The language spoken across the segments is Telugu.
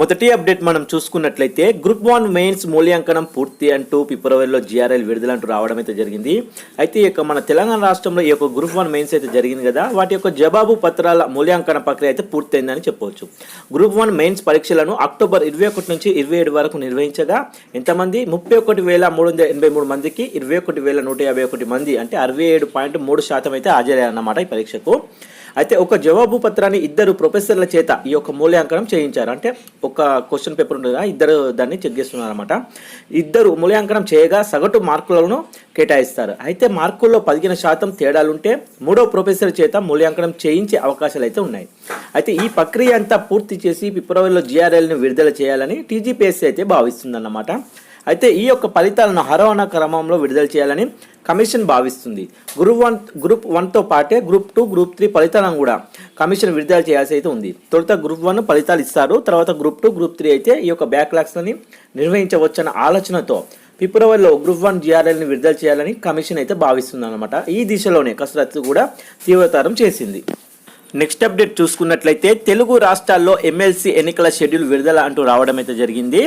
మొదటి అప్డేట్ మనం చూసుకున్నట్లయితే గ్రూప్ వన్ మెయిన్స్ మూల్యాంకనం పూర్తి అంటూ ఫిబ్రవరిలో జిఆర్ఎల్ విడుదల అంటూ రావడం అయితే జరిగింది. అయితే ఈ యొక్క మన తెలంగాణ రాష్ట్రంలో ఈ యొక్క గ్రూప్ వన్ మెయిన్స్ అయితే జరిగింది కదా వాటి యొక్క జవాబు పత్రాల మూల్యాంకన ప్రక్రియ అయితే పూర్తయిందని చెప్పవచ్చు గ్రూప్ వన్ మెయిన్స్ పరీక్షలను అక్టోబర్ ఇరవై ఒకటి నుంచి ఇరవై ఏడు వరకు నిర్వహించగా ఎంతమంది? ముప్పై ఒకటి వేల మూడు వందల ఎనభై మూడు మందికి ఇరవై ఒకటి వేల నూట యాభై ఒకటి మంది అంటే అరవై ఏడు పాయింట్ మూడు శాతం అయితే హాజరయ్యారన్నమాట ఈ పరీక్షకు. అయితే ఒక జవాబు పత్రాన్ని ఇద్దరు ప్రొఫెసర్ల చేత ఈ యొక్క మూల్యాంకనం చేయించారు. అంటే ఒక క్వశ్చన్ పేపర్ ఉంటుంది కదా, ఇద్దరు దాన్ని చెక్ చేస్తున్నారు అనమాట ఇద్దరు మూల్యాంకనం చేయగా సగటు మార్కులను కేటాయిస్తారు. అయితే మార్కుల్లో పదిహేను శాతం తేడాలుంటే మూడో ప్రొఫెసర్ చేత మూల్యాంకనం చేయించే అవకాశాలు అయితే ఉన్నాయి. అయితే ఈ ప్రక్రియ అంతా పూర్తి చేసి ఫిబ్రవరిలో జిఆర్ఎల్ని విడుదల చేయాలని టీజీపీఎస్సీ అయితే భావిస్తుందన్నమాట. అయితే ఈ యొక్క ఫలితాలను హరవణ క్రమంలో విడుదల చేయాలని కమిషన్ భావిస్తుంది. గ్రూప్ వన్ గ్రూప్ వన్తో పాటే గ్రూప్ టూ గ్రూప్ త్రీ ఫలితాలను కూడా కమిషన్ విడుదల చేయాల్సి అయితే ఉంది. తొలుత గ్రూప్ వన్ ఫలితాలు ఇస్తారు. తర్వాత గ్రూప్ టూ గ్రూప్ త్రీ అయితే ఈ యొక్క బ్యాక్లాగ్స్ని నిర్వహించవచ్చన్న ఆలోచనతో ఫిబ్రవరిలో గ్రూప్ వన్ జిఆర్ఎల్ని విడుదల చేయాలని కమిషన్ అయితే భావిస్తుంది అనమాట ఈ దిశలోనే కసరత్తు కూడా తీవ్రతరం చేసింది. నెక్స్ట్ అప్డేట్ చూసుకున్నట్లయితే తెలుగు రాష్ట్రాల్లో ఎమ్మెల్సీ ఎన్నికల షెడ్యూల్ విడుదల అంటూ రావడం అయితే జరిగింది.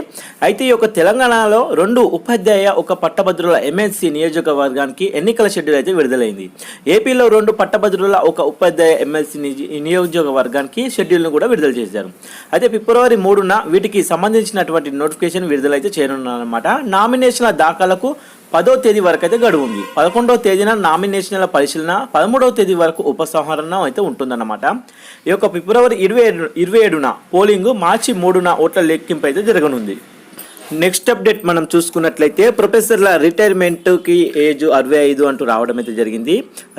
అయితే ఈ యొక్క తెలంగాణలో రెండు ఉపాధ్యాయ ఒక పట్టభద్రుల ఎమ్మెల్సీ నియోజకవర్గానికి ఎన్నికల షెడ్యూల్ అయితే విడుదలైంది. ఏపీలో రెండు పట్టభద్రుల ఒక ఉపాధ్యాయ ఎమ్మెల్సీ నియోజకవర్గానికి షెడ్యూల్ను కూడా విడుదల చేశారు. అయితే ఫిబ్రవరి మూడున వీటికి సంబంధించినటువంటి నోటిఫికేషన్ విడుదలైతే చేయనున్నారన్నమాట నామినేషన్ల దాఖలకు పదో తేదీ వరకు అయితే గడువు ఉంది పదకొండవ తేదీన నామినేషన్ల పరిశీలన పదమూడవ తేదీ వరకు ఉపసంహరణ అయితే ఉంటుందన్నమాట. ఈ యొక్క ఫిబ్రవరి ఇరవై ఏడు ఇరవై ఏడున పోలింగ్ మార్చి మూడున ఓట్ల లెక్కింపు అయితే జరగనుంది. నెక్స్ట్ అప్డేట్ మనం చూసుకున్నట్లయితే ప్రొఫెసర్ల రిటైర్మెంట్కి ఏజ్ అరవై ఐదు అంటూ రావడం అయితే జరిగింది.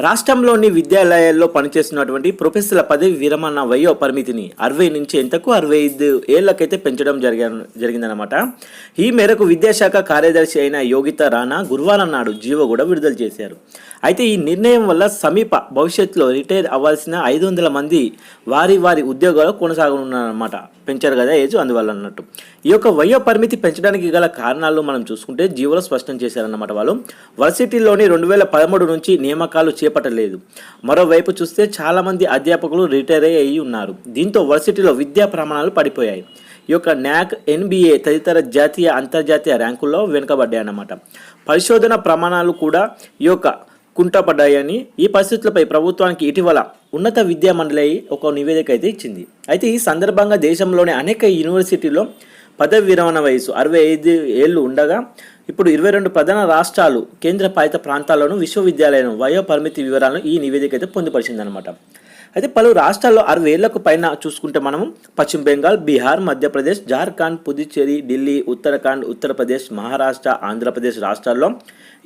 రాష్ట్రంలోని విద్యాలయాల్లో పనిచేస్తున్నటువంటి ప్రొఫెసర్ల పదవి విరమణ వయో పరిమితిని అరవై నుంచి ఎంతకు అరవై ఐదు ఏళ్ళకైతే పెంచడం జరిగ జరిగిందనమాట ఈ మేరకు విద్యాశాఖ కార్యదర్శి అయిన యోగిత రాణా గురువారం నాడు జీవో కూడా విడుదల చేశారు. అయితే ఈ నిర్ణయం వల్ల సమీప భవిష్యత్తులో రిటైర్ అవ్వాల్సిన ఐదు వందల మంది వారి వారి ఉద్యోగాలు కొనసాగనున్నారన్నమాట. పెంచారు కదా ఏజ్ అందువల్ల అన్నట్టు. ఈ యొక్క వయో పరిమితి పెంచడానికి గల కారణాలు మనం చూసుకుంటే జీవులు స్పష్టం చేశారన్నమాట వాళ్ళు. వర్సిటీలోని రెండు వేల పదమూడు నుంచి నియామకాలు చేపట్టలేదు. మరోవైపు చూస్తే చాలామంది అధ్యాపకులు రిటైర్ అయ్యి ఉన్నారు. దీంతో వర్సిటీలో విద్యా ప్రమాణాలు పడిపోయాయి. ఈ యొక్క న్యాక్ ఎన్బిఏ తదితర జాతీయ అంతర్జాతీయ ర్యాంకుల్లో వెనుకబడ్డాయన్నమాట. పరిశోధన ప్రమాణాలు కూడా ఈ యొక్క కుంటపడ్డాయని ఈ పరిస్థితులపై ప్రభుత్వానికి ఇటీవల ఉన్నత విద్యా మండలి ఒక నివేదిక అయితే ఇచ్చింది. అయితే ఈ సందర్భంగా దేశంలోని అనేక యూనివర్సిటీల్లో పదవి విరమణ వయసు అరవై ఐదు ఏళ్ళు ఉండగా ఇప్పుడు ఇరవై రెండు ప్రధాన రాష్ట్రాలు కేంద్రపాలిత ప్రాంతాల్లోనూ విశ్వవిద్యాలయం వయో పరిమితి వివరాలను ఈ నివేదిక అయితే పొందుపరిచిందనమాట అయితే పలు రాష్ట్రాల్లో అరవై ఏళ్ళకు పైన చూసుకుంటే మనం పశ్చిమ బెంగాల్ బీహార్ మధ్యప్రదేశ్ జార్ఖండ్ పుదుచ్చేరి ఢిల్లీ ఉత్తరాఖండ్ ఉత్తరప్రదేశ్ మహారాష్ట్ర ఆంధ్రప్రదేశ్ రాష్ట్రాల్లో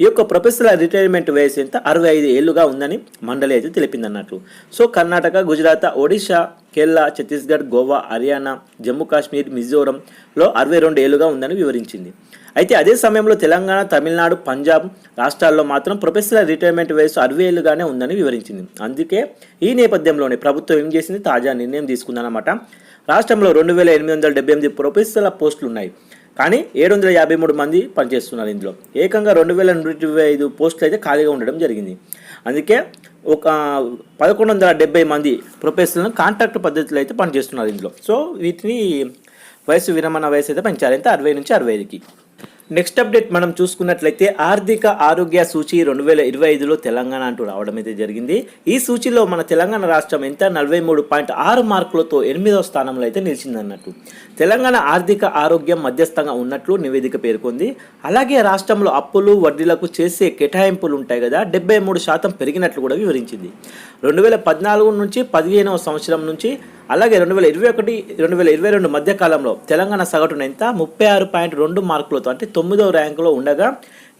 ఈ యొక్క ప్రొఫెసర్ల రిటైర్మెంట్ వయసు ఎంత? అరవై ఐదు ఏళ్ళుగా ఉందని మండలి అయితే తెలిపింది అన్నట్లు సో కర్ణాటక గుజరాత్ ఒడిశా కేరళ ఛత్తీస్గఢ్ గోవా హర్యానా జమ్మూ కాశ్మీర్ మిజోరంలో అరవై రెండు ఏళ్ళుగా ఉందని వివరించింది. అయితే అదే సమయంలో తెలంగాణ తమిళనాడు పంజాబ్ రాష్ట్రాల్లో మాత్రం ప్రొఫెసర్ రిటైర్మెంట్ వయసు అరవై ఏళ్ళుగానే ఉందని వివరించింది. అందుకే ఈ నేపథ్యంలోనే ప్రభుత్వం ఏం చేసింది? తాజా నిర్ణయం తీసుకుందనమాట రాష్ట్రంలో రెండు వేల ఎనిమిది వందల డెబ్బై ఎనిమిది ప్రొఫెసర్ల పోస్టులు ఉన్నాయి కానీ ఏడు వందల యాభై మూడు మంది పనిచేస్తున్నారు ఇందులో. ఏకంగా రెండు వేల నూట ఇరవై ఐదు పోస్టులు అయితే ఖాళీగా ఉండడం జరిగింది. అందుకే ఒక పదకొండు వందల డెబ్బై మంది ప్రొఫెసర్లను కాంట్రాక్ట్ పద్ధతిలో అయితే పనిచేస్తున్నారు ఇందులో. సో వీటిని వయసు విరమణ వయసు అయితే పెంచాలి. అంటే అరవై నుంచి అరవై ఐదుకి. నెక్స్ట్ అప్డేట్ మనం చూసుకున్నట్లయితే ఆర్థిక ఆరోగ్య సూచి రెండు వేల ఇరవై ఐదులో తెలంగాణ అంటూ రావడం అయితే జరిగింది. ఈ సూచిలో మన తెలంగాణ రాష్ట్రం ఎంత? నలభై మూడు పాయింట్ ఆరు మార్కులతో ఎనిమిదవ స్థానంలో అయితే నిలిచిందన్నట్టు. తెలంగాణ ఆర్థిక ఆరోగ్యం మధ్యస్థంగా ఉన్నట్లు నివేదిక పేర్కొంది. అలాగే రాష్ట్రంలో అప్పులు వడ్డీలకు చేసే కేటాయింపులు ఉంటాయి కదా డెబ్బై మూడు శాతం పెరిగినట్లు కూడా వివరించింది. రెండు వేల పద్నాలుగు నుంచి పదిహేనవ సంవత్సరం నుంచి అలాగే రెండు వేల ఇరవై ఒకటి రెండు వేల ఇరవై రెండు మధ్య కాలంలో తెలంగాణ సగటున ఎంత? ముప్పై ఆరు పాయింట్ రెండు మార్కులతో అంటే తొమ్మిదవ ర్యాంకులో ఉండగా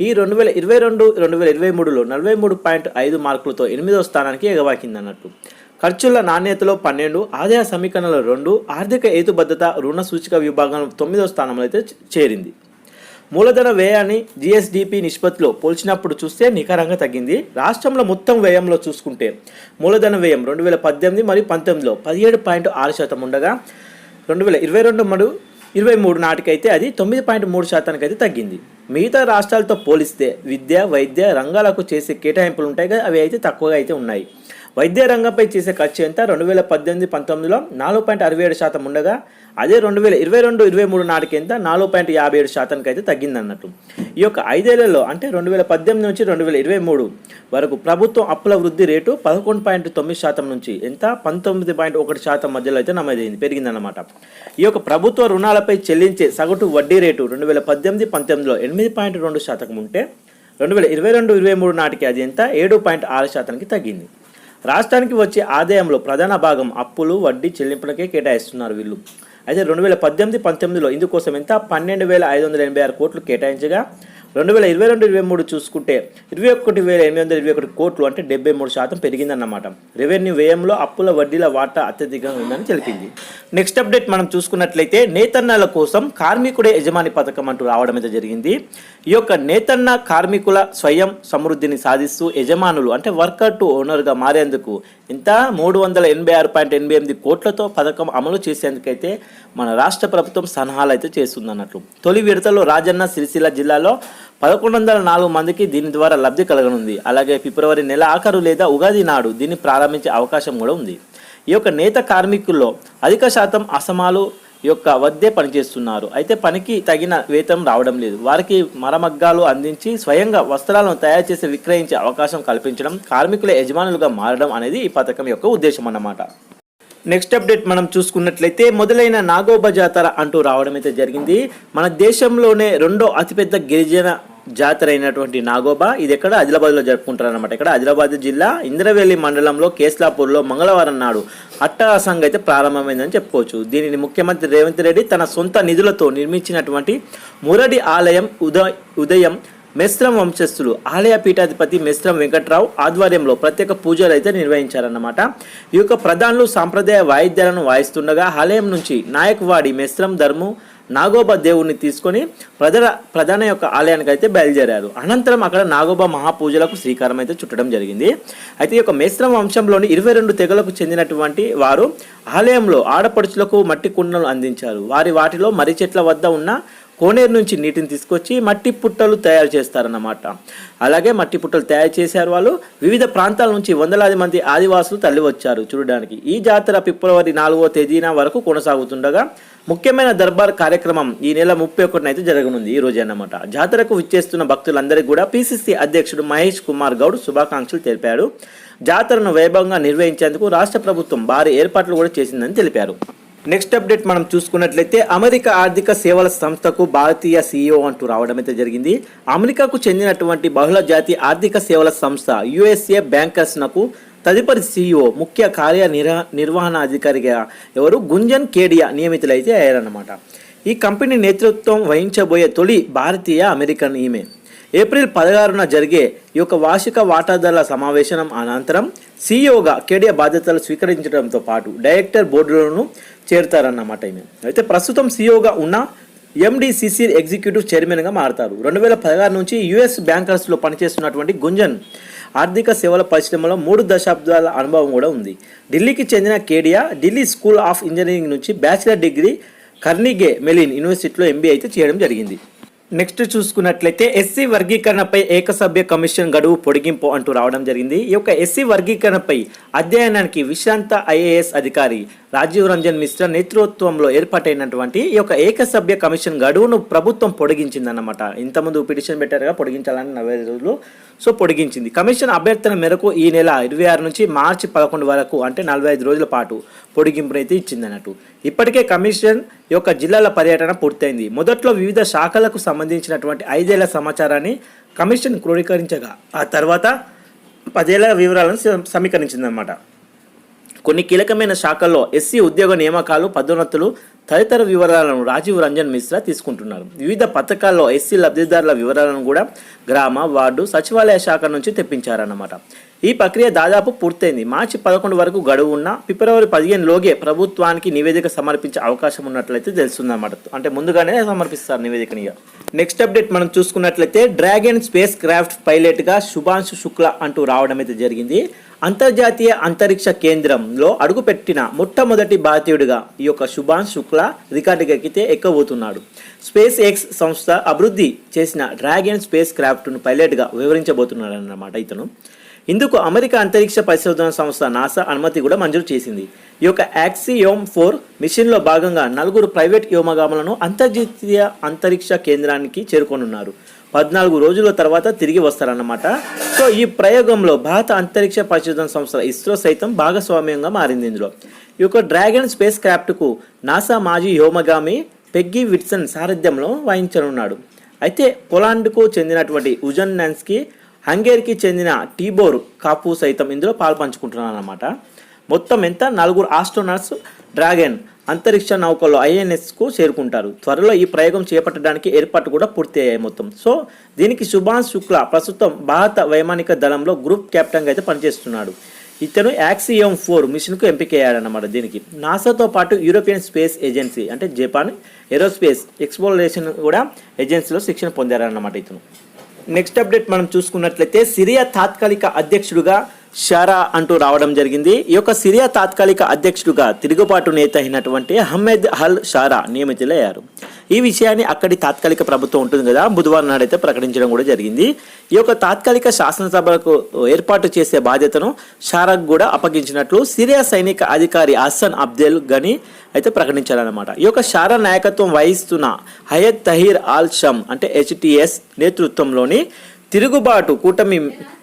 ఈ రెండు వేల ఇరవై రెండు రెండు వేల ఇరవై మూడులో నలభై మూడు పాయింట్ ఐదు మార్కులతో ఎనిమిదవ స్థానానికి ఎగవాకింది అన్నట్టు ఖర్చుల నాణ్యతలో పన్నెండు ఆదాయ సమీకరణలో రెండు ఆర్థిక హేతుబద్ధత రుణ సూచిక విభాగం తొమ్మిదవ స్థానంలో అయితే చేరింది. మూలధన వ్యయాన్ని జిఎస్డిపి నిష్పత్తిలో పోల్చినప్పుడు చూస్తే నికరంగా తగ్గింది. రాష్ట్రంలో మొత్తం వ్యయంలో చూసుకుంటే మూలధన వ్యయం రెండు వేల పద్దెనిమిది మరియు పంతొమ్మిదిలో పదిహేడు పాయింట్ ఆరు శాతం ఉండగా రెండు వేల ఇరవై రెండు మరియు ఇరవై మూడు నాటికైతే అది తొమ్మిది పాయింట్ మూడు శాతానికి అయితే తగ్గింది. మిగతా రాష్ట్రాలతో పోలిస్తే విద్య వైద్య రంగాలకు చేసే కేటాయింపులు ఉంటాయి కదా అవి అయితే తక్కువగా అయితే ఉన్నాయి. వైద్య రంగంపై చేసే ఖర్చు ఎంత? రెండు వేల పద్దెనిమిది పంతొమ్మిదిలో నాలుగు పాయింట్ అరవై ఏడు శాతం ఉండగా అదే రెండు వేల ఇరవై రెండు ఇరవై మూడు నాటికి ఎంత? నాలుగు పాయింట్ యాభై ఏడు శాతానికి అయితే తగ్గిందన్నట్టు. ఈ యొక్క ఐదేళ్ళలో అంటే రెండు వేల పద్దెనిమిది నుంచి రెండు వేల ఇరవై మూడు వరకు ప్రభుత్వం అప్పుల వృద్ధి రేటు పదకొండు పాయింట్ తొమ్మిది శాతం నుంచి ఎంత? పంతొమ్మిది పాయింట్ ఒకటి శాతం మధ్యలో అయితే నమోదైంది పెరిగిందన్నమాట. ఈ యొక్క ప్రభుత్వ రుణాలపై చెల్లించే సగటు వడ్డీ రేటు రెండు వేల పద్దెనిమిది పంతొమ్మిదిలో ఎనిమిది పాయింట్ రెండు శాతం ఉంటే రెండు వేల ఇరవై రెండు ఇరవై మూడు నాటికి అది ఎంత? ఏడు పాయింట్ ఆరు శాతానికి తగ్గింది. రాష్ట్రానికి వచ్చే ఆదాయంలో ప్రధాన భాగం అప్పులు వడ్డీ చెల్లింపులకే కేటాయిస్తున్నారు వీళ్ళు. అయితే రెండు వేల పద్దెనిమిది పంతొమ్మిదిలో ఇందుకోసం ఎంత? పన్నెండు వేల ఐదు వందల ఎనభై ఆరు కోట్లు కేటాయించగా రెండు వేల ఇరవై రెండు ఇరవై మూడు చూసుకుంటే ఇరవై ఒకటి వేల ఎనిమిది వందల ఇరవై ఒకటి కోట్లు అంటే డెబ్బై మూడు శాతం పెరిగిందన్నమాట. రెవెన్యూ వ్యయంలో అప్పుల వడ్డీల వాటా అత్యధికంగా ఉందని తెలిపింది. నెక్స్ట్ అప్డేట్ మనం చూసుకున్నట్లయితే నేతన్నల కోసం కార్మికుడే యజమాని పథకం అంటూ రావడం అయితే జరిగింది. ఈ యొక్క నేతన్న కార్మికుల స్వయం సమృద్ధిని సాధిస్తూ యజమానులు అంటే వర్కర్ టు ఓనర్గా మారేందుకు ఇంత మూడు వందల ఎనభై ఆరు పాయింట్ ఎనభై ఎనిమిది కోట్లతో పథకం అమలు చేసేందుకైతే మన రాష్ట్ర ప్రభుత్వం సలహాలు అయితే చేస్తుందన్నట్లు. తొలి విడతలో రాజన్న సిరిసిల్ల జిల్లాలో పదకొండు వందల నాలుగు మందికి దీని ద్వారా లబ్ధి కలగనుంది. అలాగే ఫిబ్రవరి నెల ఆఖరు లేదా ఉగాది నాడు దీన్ని ప్రారంభించే అవకాశం కూడా ఉంది. ఈ యొక్క నేత కార్మికుల్లో అధిక శాతం అసమాలు యొక్క వద్దే పనిచేస్తున్నారు. అయితే పనికి తగిన వేతనం రావడం లేదు. వారికి మరమగ్గాలు అందించి స్వయంగా వస్త్రాలను తయారు చేసి విక్రయించే అవకాశం కల్పించడం కార్మికుల యజమానులుగా మారడం అనేది ఈ పథకం యొక్క ఉద్దేశం అన్నమాట. నెక్స్ట్ అప్డేట్ మనం చూసుకున్నట్లయితే మొదలైన నాగోబ జాతర అంటూ రావడం అయితే జరిగింది. మన దేశంలోనే రెండో అతిపెద్ద గిరిజన జాతర అయినటువంటి నాగోబా ఇది ఎక్కడ? ఆదిలాబాద్లో జరుపుకుంటారు అనమాట ఇక్కడ ఆదిలాబాద్ జిల్లా ఇంద్రవెల్లి మండలంలో కేస్లాపూర్లో మంగళవారం నాడు అట్టహాసంగా అయితే ప్రారంభమైందని చెప్పుకోవచ్చు. దీనిని ముఖ్యమంత్రి రేవంత్ రెడ్డి తన సొంత నిధులతో నిర్మించినటువంటి మురడి ఆలయం ఉదయ ఉదయం మెస్రం వంశస్థులు ఆలయ పీఠాధిపతి మెస్రం వెంకట్రావు ఆధ్వర్యంలో ప్రత్యేక పూజలు అయితే నిర్వహించారన్నమాట. ఈ యొక్క ప్రధానులు సాంప్రదాయ వాయిద్యాలను వాయిస్తుండగా ఆలయం నుంచి నాయక్వాడి మెస్రం ధర్ము నాగోబా దేవుణ్ణి తీసుకొని ప్రధాన ప్రధాన యొక్క ఆలయానికి అయితే బయలుదేరారు. అనంతరం అక్కడ నాగోబా మహాపూజలకు శ్రీకారం అయితే చుట్టడం జరిగింది. అయితే ఈ యొక్క మేశ్రం వంశంలోని ఇరవై రెండు తెగలకు చెందినటువంటి వారు ఆలయంలో ఆడపడుచులకు మట్టి కుండలు అందించారు. వారి వాటిలో మర్రి చెట్ల వద్ద ఉన్న కోనేరు నుంచి నీటిని తీసుకొచ్చి మట్టి పుట్టలు తయారు చేస్తారన్నమాట. అలాగే మట్టి పుట్టలు తయారు చేశారు వాళ్ళు. వివిధ ప్రాంతాల నుంచి వందలాది మంది ఆదివాసులు తల్లి వచ్చారు చూడడానికి. ఈ జాతర ఫిబ్రవరి నాలుగో తేదీన వరకు కొనసాగుతుండగా ముఖ్యమైన దర్బార్ కార్యక్రమం ఈ నెల ముప్పై ఒకటిన అయితే జరగనుంది ఈ రోజు అన్నమాట. జాతరకు విచ్చేస్తున్న భక్తులందరికీ కూడా పిసిసి అధ్యక్షుడు మహేష్ కుమార్ గౌడ్ శుభాకాంక్షలు తెలిపాడు. జాతరను వైభవంగా నిర్వహించేందుకు రాష్ట్ర ప్రభుత్వం భారీ ఏర్పాట్లు కూడా చేసిందని తెలిపారు. నెక్స్ట్ అప్డేట్ మనం చూసుకున్నట్లయితే అమెరికా ఆర్థిక సేవల సంస్థకు భారతీయ సీఈఓ అంటూ రావడం అయితే జరిగింది. అమెరికాకు చెందినటువంటి బహుళ జాతి ఆర్థిక సేవల సంస్థ యుఎస్ఏ బ్యాంకర్స్నకు తదుపరి సీఈఓ ముఖ్య కార్య నిర్వహణ అధికారిగా ఎవరు? గుంజన్ కేడియా నియమితులైతే అయ్యారన్నమాట. ఈ కంపెనీ నేతృత్వం వహించబోయే తొలి భారతీయ అమెరికన్ ఈమె. ఏప్రిల్ పదహారున జరిగే ఈ యొక్క వార్షిక వాటాదారుల సమావేశం అనంతరం సీఈఓగా కేడియా బాధ్యతలు స్వీకరించడంతో పాటు డైరెక్టర్ బోర్డులను చేరుతారన్నమాట ఈమె. అయితే ప్రస్తుతం సీఈఓగా ఉన్న ఎండిసిసి ఎగ్జిక్యూటివ్ చైర్మన్గా మారతారు. రెండు వేల పదహారు నుంచి యుఎస్ బ్యాంకర్స్లో పనిచేస్తున్నటువంటి గుంజన్ ఆర్థిక సేవల పరిశ్రమలో మూడు దశాబ్దాల అనుభవం కూడా ఉంది. ఢిల్లీకి చెందిన Kedia Delhi school of engineering నుంచి బ్యాచిలర్ డిగ్రీ కర్నిగే మెలిన్ యూనివర్సిటీలో ఎంబీఏ అయితే చేయడం జరిగింది. నెక్స్ట్ చూసుకున్నట్లయితే ఎస్సీ వర్గీకరణపై ఏకసభ్య కమిషన్ గడువు పొడిగింపు అంటూ రావడం జరిగింది. ఈ యొక్క ఎస్సీ వర్గీకరణపై అధ్యయనానికి విశాంత ఐఏఎస్ అధికారి రాజీవ్ రంజన్ మిశ్రా నేతృత్వంలో ఏర్పాటైనటువంటి ఈ యొక్క ఏకసభ్య కమిషన్ గడువును ప్రభుత్వం పొడిగించిందన్నమాట. ఇంతకుముందు పిటిషన్ పెట్టారుగా పొడిగించాలని నలభై ఐదు రోజులు. సో పొడిగించింది. కమిషన్ అభ్యర్థన మేరకు ఈ నెల ఇరవై ఆరు నుంచి మార్చి పదకొండు వరకు అంటే నలభై ఐదు రోజుల పాటు పొడిగింపునైతే ఇచ్చిందన్నట్టు. ఇప్పటికే కమిషన్ యొక్క జిల్లాల పర్యటన పూర్తయింది. మొదట్లో వివిధ శాఖలకు సంబంధించినటువంటి ఐదేళ్ళ సమాచారాన్ని కమిషన్ క్రోడీకరించగా ఆ తర్వాత పదేళ్ళ వివరాలను సమీకరించిందన్నమాట. కొన్ని కీలకమైన శాఖల్లో ఎస్సీ ఉద్యోగ నియామకాలు పదోన్నతులు తదితర వివరాలను రాజీవ్ రంజన్ మిశ్రా తీసుకుంటున్నారు. వివిధ పథకాల్లో ఎస్సీ లబ్ధిదారుల వివరాలను కూడా గ్రామ వార్డు సచివాలయ శాఖ నుంచి తెప్పించారన్నమాట. ఈ ప్రక్రియ దాదాపు పూర్తయింది. మార్చి పదకొండు వరకు గడువు ఉన్న ఫిబ్రవరి పదిహేనులోగే ప్రభుత్వానికి నివేదిక సమర్పించే అవకాశం ఉన్నట్లయితే తెలుస్తుందన్నమాట. అంటే ముందుగానే సమర్పిస్తారు నివేదికని నెక్స్ట్ అప్డేట్ మనం చూసుకున్నట్లయితే డ్రాగన్ స్పేస్ క్రాఫ్ట్ పైలట్గా శుభాంశు శుక్ల అంటూ రావడం అయితే జరిగింది. అంతర్జాతీయ అంతరిక్ష కేంద్రంలో అడుగుపెట్టిన మొట్టమొదటి భారతీయుడిగా ఈ యొక్క శుభాన్ శుక్ల రికార్డుకెక్కితే ఎక్కబోతున్నాడు. స్పేస్ ఎక్స్ సంస్థ అభివృద్ధి చేసిన డ్రాగన్ స్పేస్ క్రాఫ్ట్ను పైలట్గా వివరించబోతున్నాడు అన్నమాట ఇతను. ఇందుకు అమెరికా అంతరిక్ష పరిశోధన సంస్థ నాసా అనుమతి కూడా మంజూరు చేసింది. ఈ యొక్క యాక్సియోమ్ ఫోర్ మిషన్లో భాగంగా నలుగురు ప్రైవేట్ వ్యోమగాములను అంతర్జాతీయ అంతరిక్ష కేంద్రానికి చేరుకోనున్నారు. పద్నాలుగు రోజుల తర్వాత తిరిగి వస్తారన్నమాట. సో ఈ ప్రయోగంలో భారత అంతరిక్ష పరిశోధన సంస్థ ఇస్రో సైతం భాగస్వామ్యంగా మారింది ఇందులో. ఈ యొక్క డ్రాగన్ స్పేస్ క్రాఫ్ట్కు నాసా మాజీ వ్యోమగామి పెగ్గి విట్సన్ సారథ్యంలో వహించనున్నాడు అయితే పొలాండ్కు చెందినటువంటి ఉజన్ నన్స్కి హంగేర్కి చెందిన టీబోర్ కాపు సైతం ఇందులో పాల్పంచుకుంటున్నారన్నమాట మొత్తం ఎంత? నలుగురు ఆస్ట్రోనాట్స్ డ్రాగన్ అంతరిక్ష నౌకలో ఐఎన్ఎస్కు చేరుకుంటారు. త్వరలో ఈ ప్రయోగం చేపట్టడానికి ఏర్పాటు కూడా పూర్తయ్యాయి మొత్తం. సో దీనికి సుభాష్ శుక్ల ప్రస్తుతం భారత వైమానిక దళంలో గ్రూప్ కెప్టెన్గా అయితే పనిచేస్తున్నాడు. ఇతను యాక్సియం ఫోర్ మిషన్కు ఎంపికయ్యాడన్నమాట దీనికి. నాసాతో పాటు యూరోపియన్ స్పేస్ ఏజెన్సీ అంటే జపాన్ ఏరోస్పేస్ ఎక్స్ప్లోరేషన్ కూడా ఏజెన్సీలో శిక్షణ పొందారన్నమాట ఇతను. నెక్స్ట్ అప్డేట్ మనం చూసుకున్నట్లయితే సిరియా తాత్కాలిక అధ్యక్షుడుగా షారా అంటూ రావడం జరిగింది. ఈ యొక్క సిరియా తాత్కాలిక అధ్యక్షుడుగా తిరుగుబాటు నేత అయినటువంటి అహ్మద్ హల్ షారా నియమితులయ్యారు. ఈ విషయాన్ని అక్కడి తాత్కాలిక ప్రభుత్వం ఉంటుంది కదా బుధవారం నాడైతే ప్రకటించడం కూడా జరిగింది. ఈ యొక్క తాత్కాలిక శాసనసభకు ఏర్పాటు చేసే బాధ్యతను షారాకు కూడా అప్పగించినట్లు సిరియా సైనిక అధికారి హసన్ అబ్దెల్ గని అయితే ప్రకటించారన్నమాట. ఈ యొక్క షారా నాయకత్వం వహిస్తున్న హయత్ తహీర్ ఆల్ షమ్ అంటే హెచ్టిఎస్ నేతృత్వంలోని తిరుగుబాటు కూటమి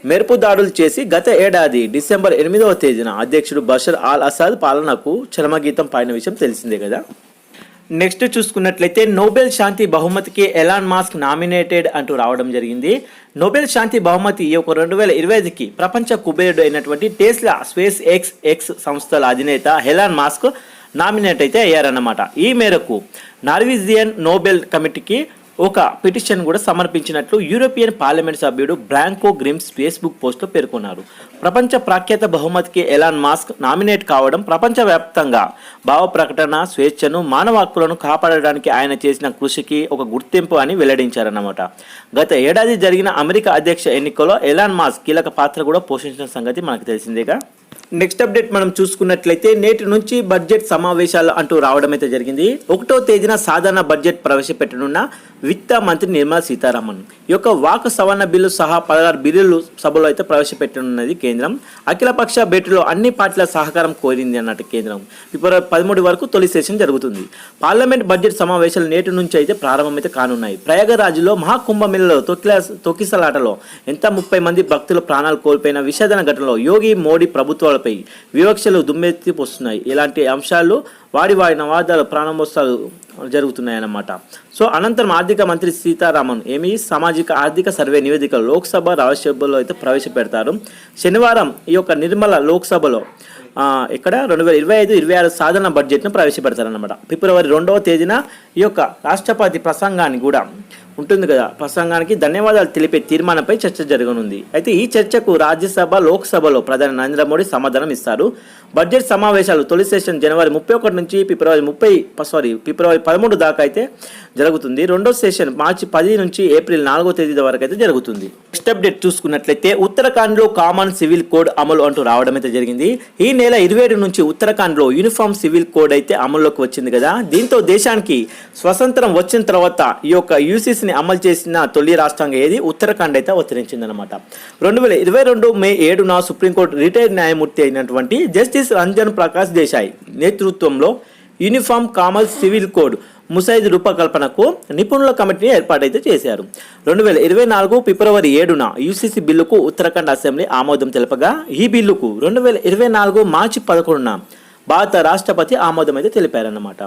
మెరుపు దాడులు చేసి గత ఏడాది డిసెంబర్ ఎనిమిదవ తేదీన అధ్యక్షుడు బషర్ ఆల్ అసాద్ పాలనకు చరమగీతం పాడిన విషయం తెలిసిందే కదా? నెక్స్ట్ చూసుకున్నట్లయితే నోబెల్ శాంతి బహుమతికి ఎలాన్ మాస్క్ నామినేటెడ్ అంటూ రావడం జరిగింది. నోబెల్ శాంతి బహుమతి ఈ యొక్క రెండు వేల ఇరవై ఐదుకి ప్రపంచ కుబేరుడు అయినటువంటి టెస్లా స్పేస్ ఎక్స్ ఎక్స్ సంస్థల అధినేత హెలాన్ మాస్క్ నామినేట్ అయితే అయ్యారన్నమాట. ఈ మేరకు నార్వీజియన్ నోబెల్ కమిటీకి ఒక పిటిషన్ కూడా సమర్పించినట్లు యూరోపియన్ పార్లమెంట్ సభ్యుడు బ్రాంకో గ్రిమ్స్ ఫేస్బుక్ పోస్ట్లో పేర్కొన్నారు. ప్రపంచ ప్రఖ్యాత బహుమతికి ఎలాన్ మాస్క్ నామినేట్ కావడం ప్రపంచవ్యాప్తంగా భావ ప్రకటన స్వేచ్ఛను మానవ హక్కులను కాపాడడానికి ఆయన చేసిన కృషికి ఒక గుర్తింపు అని వెల్లడించారన్నమాట. గత ఏడాది జరిగిన అమెరికా అధ్యక్ష ఎన్నికల్లో ఎలాన్ మాస్క్ కీలక పాత్ర కూడా పోషించిన సంగతి మనకు తెలిసిందేగా? నెక్స్ట్ అప్డేట్ మనం చూసుకున్నట్లయితే నేటి నుంచి బడ్జెట్ సమావేశాలు అంటూ రావడం అయితే జరిగింది. ఒకటో తేదీన సాధారణ బడ్జెట్ ప్రవేశపెట్టనున్న విత్త మంత్రి నిర్మలా సీతారామన్. ఈ యొక్క వాక్ సవరణ బిల్లు సహా పదహారు బిల్లులు సభలో అయితే ప్రవేశపెట్టనున్నది కేంద్రం. అఖిలపక్ష భేటీలో అన్ని పార్టీల సహకారం కోరింది అన్నట్టు కేంద్రం. ఫిబ్రవరి పదమూడు వరకు తొలి సెషన్ జరుగుతుంది. పార్లమెంట్ బడ్జెట్ సమావేశాలు నేటి నుంచి అయితే ప్రారంభమైతే కానున్నాయి. ప్రయాగరాజులో మహాకుంభమేళలో తొక్కిల తొక్కిసలాటలో ఎంత ముప్పై మంది భక్తులు ప్రాణాలు కోల్పోయిన విషాదన ఘటనలో యోగి మోడీ ప్రభుత్వం ప్రభుత్వాలపై వివక్షలు దుమ్మెత్తి పోస్తున్నాయి ఇలాంటి అంశాలు వాడి వాడి నవాదాలు ప్రారంభోత్సవాలు జరుగుతున్నాయి అన్నమాట సో అనంతరం ఆర్థిక మంత్రి సీతారామన్ ఏమి సామాజిక ఆర్థిక సర్వే నివేదిక లోక్సభ రాజ్యసభలో అయితే ప్రవేశపెడతారు. శనివారం ఈ యొక్క నిర్మల లోక్సభలో ఇక్కడ రెండు వేల ఇరవై ఐదు ఇరవై ఆరు సాధారణ బడ్జెట్ను ప్రవేశపెడతారన్నమాట. ఫిబ్రవరి రెండవ తేదీన ఈ యొక్క రాష్ట్రపతి ప్రసంగాన్ని కూడా ఉంటుంది కదా. ప్రసంగానికి ధన్యవాదాలు తెలిపే తీర్మానంపై చర్చ జరగనుంది. అయితే ఈ చర్చకు రాజ్యసభ లోక్సభలో ప్రధాని నరేంద్ర మోడీ సమాధానం ఇస్తారు. బడ్జెట్ సమావేశాలు తొలి సెషన్ జనవరి ముప్పై ఒకటి నుంచి ఫిబ్రవరి ముప్పై సారీ ఫిబ్రవరి పదమూడు దాకా అయితే జరుగుతుంది. రెండో సెషన్ మార్చి పది నుంచి ఏప్రిల్ నాలుగో తేదీ వరకు అయితే జరుగుతుంది. నెక్స్ట్ అప్డేట్ చూసుకున్నట్లయితే ఉత్తరాఖండ్లో కామన్ సివిల్ కోడ్ అమలు అంటూ రావడం అయితే జరిగింది. ఈ నెల ఇరవై ఏడు నుంచి ఉత్తరాఖండ్లో యూనిఫామ్ సివిల్ కోడ్ అయితే అమల్లోకి వచ్చింది కదా. దీంతో దేశానికి స్వతంత్రం వచ్చిన తర్వాత ఈ యొక్క యూసీసీ ని అమలు చేసిన తొలి రాష్ట్రంగా ఏది? ఉత్తరాఖండ్ అయితే అవతరించిందనమాట రెండు వేల ఇరవై రెండు మే ఏడున సుప్రీంకోర్టు రిటైర్డ్ న్యాయమూర్తి అయినటువంటి జస్టిస్ రంజన్ ప్రకాష్ దేశాయ్ నేతృత్వంలో యూనిఫామ్ కామన్ సివిల్ కోడ్ ముసాయిద్ రూపకల్పనకు నిపుణుల కమిటీని ఏర్పాటైతే చేశారు. రెండు వేల ఇరవై నాలుగు ఫిబ్రవరి ఏడున యూసీసీ బిల్లుకు ఉత్తరాఖండ్ అసెంబ్లీ ఆమోదం తెలపగా ఈ బిల్లుకు రెండు వేల ఇరవై నాలుగు మార్చి పదకొండున భారత రాష్ట్రపతి ఆమోదం అయితే తెలిపారన్నమాట.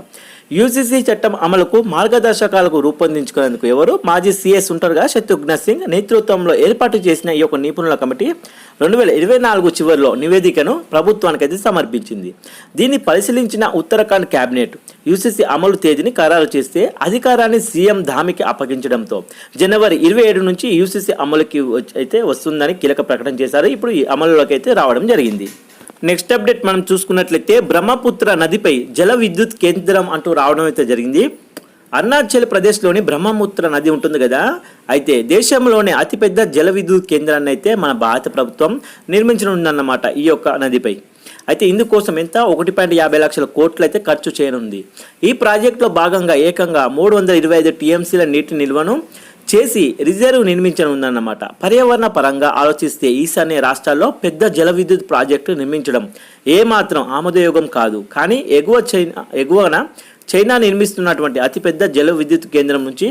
యూసీసీ చట్టం అమలుకు మార్గదర్శకాలకు రూపొందించుకునేందుకు ఎవరు? మాజీ సీఎస్ ఉంటారుగా శత్రుఘ్న సింగ్. నేతృత్వంలో ఏర్పాటు చేసిన ఈ యొక్క నిపుణుల కమిటీ రెండు వేల ఇరవై నాలుగు చివరిలో నివేదికను ప్రభుత్వానికి అయితే సమర్పించింది. దీన్ని పరిశీలించిన ఉత్తరాఖండ్ కేబినెట్ యూసీసీ అమలు తేదీని ఖరారు చేస్తే అధికారాన్ని సీఎం ధామికి అప్పగించడంతో జనవరి ఇరవై ఏడు నుంచి యూసీసీ అమలుకి అయితే వస్తుందని కీలక ప్రకటన చేశారు. ఇప్పుడు ఈ అమలులోకి అయితే రావడం జరిగింది. నెక్స్ట్ అప్డేట్ మనం చూసుకున్నట్లయితే బ్రహ్మపుత్ర నదిపై జల విద్యుత్ కేంద్రం అంటూ రావడం అయితే జరిగింది. అరుణాచల్ ప్రదేశ్లోని బ్రహ్మపుత్ర నది ఉంటుంది కదా అయితే దేశంలోనే అతిపెద్ద జల విద్యుత్ కేంద్రాన్ని అయితే మన భారత ప్రభుత్వం నిర్మించనుందన్నమాట ఈ యొక్క నదిపై. అయితే ఇందుకోసం ఎంత? ఒకటి పాయింట్ యాభై లక్షల కోట్లు అయితే ఖర్చు చేయనుంది. ఈ ప్రాజెక్టులో భాగంగా ఏకంగా మూడు వందల ఇరవై ఐదు టీఎంసీల నీటి నిల్వను చేసి రిజర్వ్ నిర్మించనుందన్నమాట. పర్యావరణ పరంగా ఆలోచిస్తే ఈశాన్య రాష్ట్రాల్లో పెద్ద జల విద్యుత్ ప్రాజెక్టు నిర్మించడం ఏమాత్రం ఆమోదయోగం కాదు. కానీ ఎగువ చైనా ఎగువన చైనా నిర్మిస్తున్నటువంటి అతిపెద్ద జల విద్యుత్ కేంద్రం నుంచి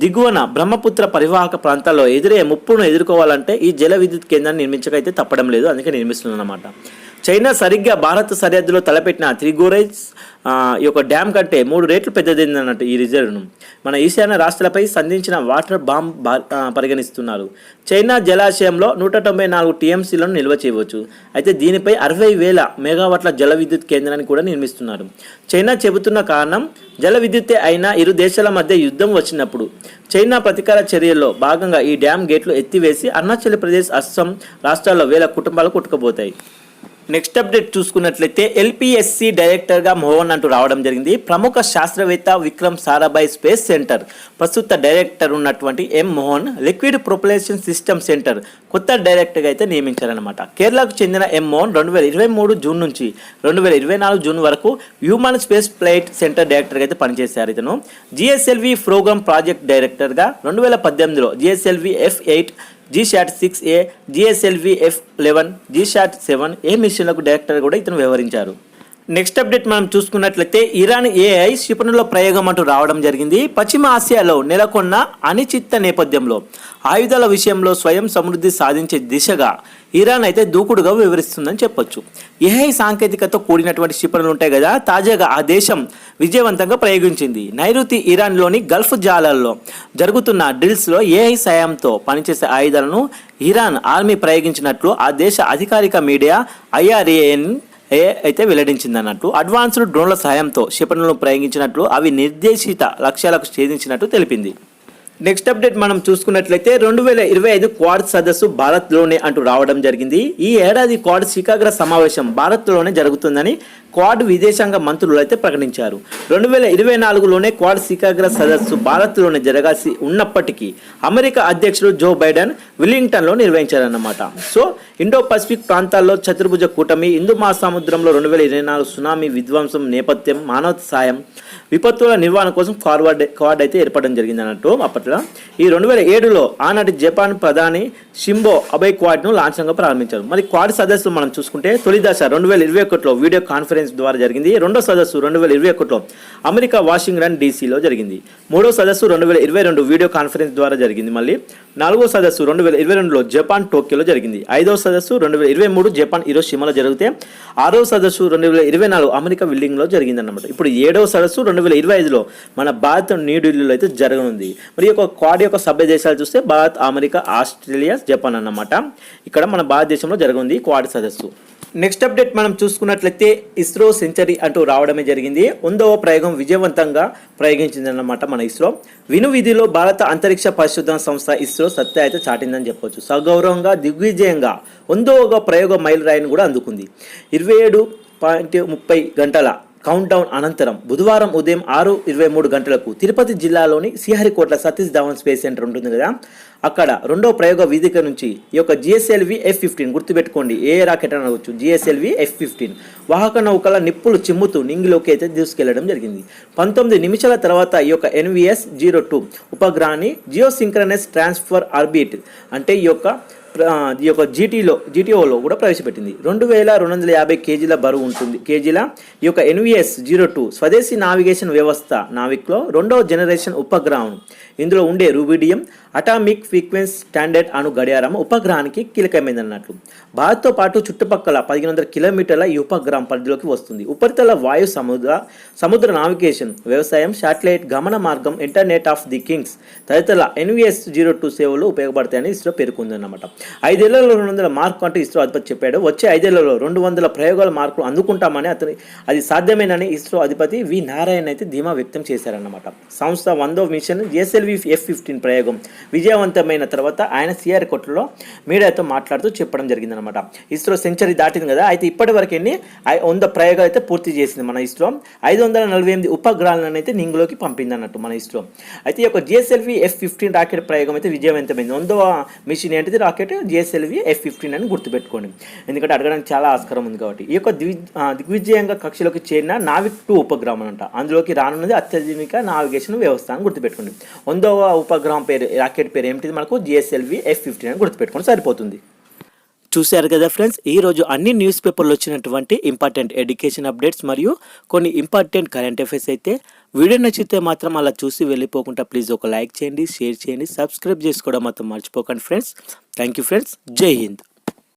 దిగువన బ్రహ్మపుత్ర పరివాహక ప్రాంతాల్లో ఎదురే ముప్పును ఎదుర్కోవాలంటే ఈ జల విద్యుత్ కేంద్రాన్ని నిర్మించకైతే తప్పడం లేదు. అందుకే నిర్మిస్తుందన్నమాట చైనా సరిగ్గా భారత్ సరిహద్దులో తలపెట్టిన త్రిగోరైజ్ ఈ యొక్క డ్యామ్ కంటే మూడు రేట్లు పెద్దదైందన్నట్టు ఈ రిజర్వ్ను. మన ఈశాన్య రాష్ట్రాలపై సంధించిన వాటర్ బాంబ్ బా- పరిగణిస్తున్నారు. చైనా జలాశయంలో నూట తొంభై నాలుగు టీఎంసీలను నిల్వ చేయవచ్చు. అయితే దీనిపై అరవై వేల మెగావాట్ల జల విద్యుత్ కేంద్రాన్ని కూడా నిర్మిస్తున్నారు. చైనా చెబుతున్న కారణం జల విద్యుత్తే అయినా ఇరు దేశాల మధ్య యుద్ధం వచ్చినప్పుడు. చైనా ప్రతీకార చర్యల్లో భాగంగా ఈ డ్యామ్ గేట్లు ఎత్తివేసి అరుణాచల్ ప్రదేశ్ అస్సాం రాష్ట్రాల్లో వేల కుటుంబాలు కొట్టుకుపోతాయి. నెక్స్ట్ అప్డేట్ చూసుకున్నట్లయితే ఎల్పిఎస్సి డైరెక్టర్గా మోహన్ అంటూ రావడం జరిగింది. ప్రముఖ శాస్త్రవేత్త విక్రమ్ సారాభాయ్ స్పేస్ సెంటర్. ప్రస్తుత డైరెక్టర్ ఉన్నటువంటి M Mohan liquid propulsion system centre. కొత్త డైరెక్టర్గా అయితే నియమించారనమాట కేరళకు చెందిన ఎం మోహన్ రెండు వేల ఇరవై మూడు జూన్ నుంచి రెండు వేల ఇరవై నాలుగు జూన్ వరకు హ్యూమన్ స్పేస్ ఫ్లైట్ సెంటర్ డైరెక్టర్గా అయితే పనిచేశారు ఇతను. జిఎస్ఎల్వి ప్రోగ్రామ్ ప్రాజెక్ట్ డైరెక్టర్గా రెండు వేల పద్దెనిమిదిలో GSLV F eight G sat six A GSLV F eleven G sat seven A మిషన్లకు director కూడా ఇతను వ్యవహరించారు. నెక్స్ట్ అప్డేట్ మనం చూసుకున్నట్లయితే ఇరాన్ ఏఐ క్షిపణుల ప్రయోగం అంటూ రావడం జరిగింది. పశ్చిమ ఆసియాలో నెలకొన్న అనిచిత్త నేపథ్యంలో ఆయుధాల విషయంలో స్వయం సమృద్ధి సాధించే దిశగా ఇరాన్ అయితే దూకుడుగా వివరిస్తుందని చెప్పొచ్చు. ఏఐ సాంకేతికతో కూడినటువంటి క్షిపణులు ఉంటాయి కదా తాజాగా ఆ దేశం విజయవంతంగా ప్రయోగించింది. నైరుతి ఇరాన్లోని గల్ఫ్ జాలల్లో జరుగుతున్న డ్రిల్స్లో ఏఐ సాయంతో పనిచేసే ఆయుధాలను ఇరాన్ ఆర్మీ ప్రయోగించినట్లు ఆ దేశ అధికారిక మీడియా ఐఆర్ఏఎన్ ఏ అయితే వెల్లడించింది అన్నట్టు అడ్వాన్స్డ్ డ్రోన్ల సహాయంతో క్షిపణులను ప్రయోగించినట్లు అవి నిర్దేశిత లక్ష్యాలకు ఛేదించినట్టు తెలిపింది. నెక్స్ట్ అప్డేట్ మనం చూసుకున్నట్లయితే రెండు వేల ఇరవై ఐదు క్వాడ్ సదస్సు భారత్లోనే అంటూ రావడం జరిగింది. ఈ ఏడాది క్వాడ్ శికాగ్ర సమావేశం భారత్లోనే జరుగుతుందని క్వాడ్ విదేశాంగ మంత్రులు అయితే ప్రకటించారు. రెండు వేల ఇరవై నాలుగులోనే క్వాడ్ శికాగ్ర సదస్సు భారత్లోనే జరగాల్సి ఉన్నప్పటికీ అమెరికా అధ్యక్షుడు జో బైడెన్ విల్లింగ్టన్లో నిర్వహించారన్నమాట. సో ఇండో పసిఫిక్ ప్రాంతాల్లో చతుర్భుజ కూటమి హిందూ మహాసముద్రంలో రెండు వేల ఇరవై నాలుగు సునామీ విధ్వంసం నేపథ్యం మానవ సాయం విపత్తుల నిర్వహణ కోసం ఫార్వర్డ్ క్వాడ్ అయితే ఏర్పడడం జరిగింది అన్నట్టు అప్పట్లో ఈ రెండు వేల ఏడులో ఆనాటి జపాన్ ప్రధాని షింబో అబై క్వాడ్ను లాంఛనంగా ప్రారంభించారు. మరి క్వాడ్ సదస్సు మనం చూసుకుంటే తొలి దశ రెండు వేల ఇరవై ఒకటిలో వీడియో కాన్ఫరెన్స్ ద్వారా జరిగింది. రెండో సదస్సు రెండు వేల ఇరవై ఒకటిలో అమెరికా వాషింగ్టన్ డీసీలో జరిగింది. మూడో సదస్సు రెండు వేల ఇరవై రెండు వీడియో కాన్ఫరెన్స్ ద్వారా జరిగింది మళ్ళీ. నాలుగో సదస్సు రెండు వేల ఇరవై రెండులో జపాన్ టోక్యోలో జరిగింది. ఐదో సదస్సు రెండు వేల ఇరవై మూడు జపాన్ ఇరోషిమాలో జరిగితే ఆరో సదస్సు రెండు వేల ఇరవై నాలుగు అమెరికా విల్లింగ్లో జరిగిందన్నమాట. ఇప్పుడు ఏడవ సదస్సు రెండు రెండు వేల ఇరవై ఐదులో మన భారత్ న్యూఢిల్లీలో అయితే జరగనుంది. మరి ఈ యొక్క క్వాడ్ యొక్క సభ్య దేశాలు చూస్తే భారత్ అమెరికా ఆస్ట్రేలియా జపాన్ అన్నమాట. ఇక్కడ మన భారతదేశంలో జరగనుంది క్వాడ్ సదస్సు. నెక్స్ట్ అప్డేట్ మనం చూసుకున్నట్లయితే ఇస్రో సెంచరీ అంటూ రావడమే జరిగింది. వందవ ప్రయోగం విజయవంతంగా ప్రయోగించిందన్నమాట మన ఇస్రో. విను విధిలో భారత అంతరిక్ష పరిశోధన సంస్థ ఇస్రో సత్య అయితే చాటిందని చెప్పొచ్చు. సగౌరవంగా దిగ్విజయంగా వందవ ప్రయోగ మైలు రాయిని కూడా అందుకుంది. ఇరవై ఏడు పాయింట్ ముప్పై గంటల కౌంట్డౌన్ అనంతరం బుధవారం ఉదయం ఆరు ఇరవై మూడు గంటలకు తిరుపతి జిల్లాలోని శ్రీహరికోట్ల సతీష్ ధావన్ స్పేస్ సెంటర్ ఉంటుంది కదా? అక్కడ రెండో ప్రయోగ వేదిక నుంచి ఈ యొక్క జిఎస్ఎల్వి ఎఫ్ ఫిఫ్టీన్ గుర్తుపెట్టుకోండి. ఏ రాకెట్ అనవచ్చు జిఎస్ఎల్వి ఎఫ్ ఫిఫ్టీన్ వాహక నౌకల నిప్పులు చిమ్ముతూ నింగిలోకి అయితే తీసుకెళ్ళడం జరిగింది. పంతొమ్మిది నిమిషాల తర్వాత ఈ యొక్క ఎన్విఎస్ జీరో టూ ఉపగ్రహాన్ని జియోసింక్రనస్ ట్రాన్స్ఫర్ ఆర్బిట్ అంటే ఈ యొక్క ఈ యొక్క జీటీలో జీటీఓలో కూడా ప్రవేశపెట్టింది. రెండు వేల రెండు వందల యాభై కేజీల బరువు ఉంటుంది. కేజీల ఈ యొక్క ఎన్విఎస్ జీరో టూ స్వదేశీ నావిగేషన్ వ్యవస్థ నావిక్లో రెండవ జనరేషన్ ఉపగ్రహం. ఇందులో ఉండే రూబిడియం అటామిక్ ఫ్రీక్వెన్స్ స్టాండర్డ్ అణు గడియారం ఉపగ్రహానికి కీలకమైందన్నట్లు. భారత్తో పాటు చుట్టుపక్కల పదిహేను వందల కిలోమీటర్ల ఈ ఉపగ్రహం పరిధిలోకి వస్తుంది. ఉపరితల వాయు సముద్ర సముద్ర నావిగేషన్ వ్యవసాయం శాటిలైట్ గమన మార్గం ఇంటర్నెట్ ఆఫ్ ది కింగ్స్ తదితర ఎన్విఎస్ జీరో టూ సేవలు ఉపయోగపడతాయని ఇస్రో పేర్కొందన్నమాట. ఐదేళ్ళలో రెండు వందల మార్కు అంటూ ఇస్రో అధిపతి చెప్పాడు. వచ్చే ఐదేళ్ళలో రెండు వందల ప్రయోగాల మార్కులు అందుకుంటామని అతని అది సాధ్యమేనని ఇస్రో అధిపతి వి నారాయణ అయితే ధీమా వ్యక్తం చేశారన్నమాట. సంస్థ వందో మిషన్ జిఎస్ఎల్వి ఎఫ్ ఫిఫ్టీన్ ప్రయోగం విజయవంతమైన తర్వాత ఆయన సిఆర్ కోట్లో మీడియాతో మాట్లాడుతూ చెప్పడం జరిగిందనమాట ఇస్రో సెంచరీ దాటింది కదా అయితే ఇప్పటి వరకు ఎన్ని వంద ప్రయోగాలు అయితే పూర్తి చేసింది మన ఇస్రో. ఐదు వందల నలభై ఎనిమిది ఉపగ్రహాలను అయితే నింగులోకి పంపింది అన్నట్టు మన ఇస్రో. అయితే ఈ యొక్క జిఎస్ఎల్వి ఎఫ్ ఫిఫ్టీన్ రాకెట్ ప్రయోగం అయితే విజయవంతమైంది. వందవ మిషన్ ఏంటిది? రాకెట్ జిఎస్ఎల్వి ఎఫ్ ఫిఫ్టీన్ అని గుర్తుపెట్టుకోండి. ఎందుకంటే అడగడానికి చాలా ఆస్కారం ఉంది కాబట్టి. ఈ యొక్క దిగ్ దిగ్విజయంగా కక్షలోకి చేరిన నావిక్ టూ ఉపగ్రహం అంట అందులోకి రానున్నది అత్యాధునిక నావిగేషన్ వ్యవస్థ అని గుర్తుపెట్టుకోండి. వందవ ఉపగ్రహం పేరు రాకెట్ పేరు ఏమిటిది మనకు? జిఎస్ఎల్వి ఎఫ్ ఫిఫ్టీన్ అని గుర్తుపెట్టుకోండి సరిపోతుంది. చూశారు కదా ఫ్రెండ్స్ ఈ రోజు అన్ని న్యూస్ పేపర్లు వచ్చినటువంటి ఇంపార్టెంట్ ఎడ్యుకేషన్ అప్డేట్స్ మరియు కొన్ని ఇంపార్టెంట్ కరెంట్ అఫైర్స్ అయితే వీడియో నచ్చితే మాత్రం అలా చూసి వెళ్ళిపోకుండా ప్లీజ్ ఒక లైక్ చేయండి షేర్ చేయండి సబ్స్క్రైబ్ చేసుకోవడం మాత్రం మర్చిపోకండి ఫ్రెండ్స్. Thank you friends. జై హింద్.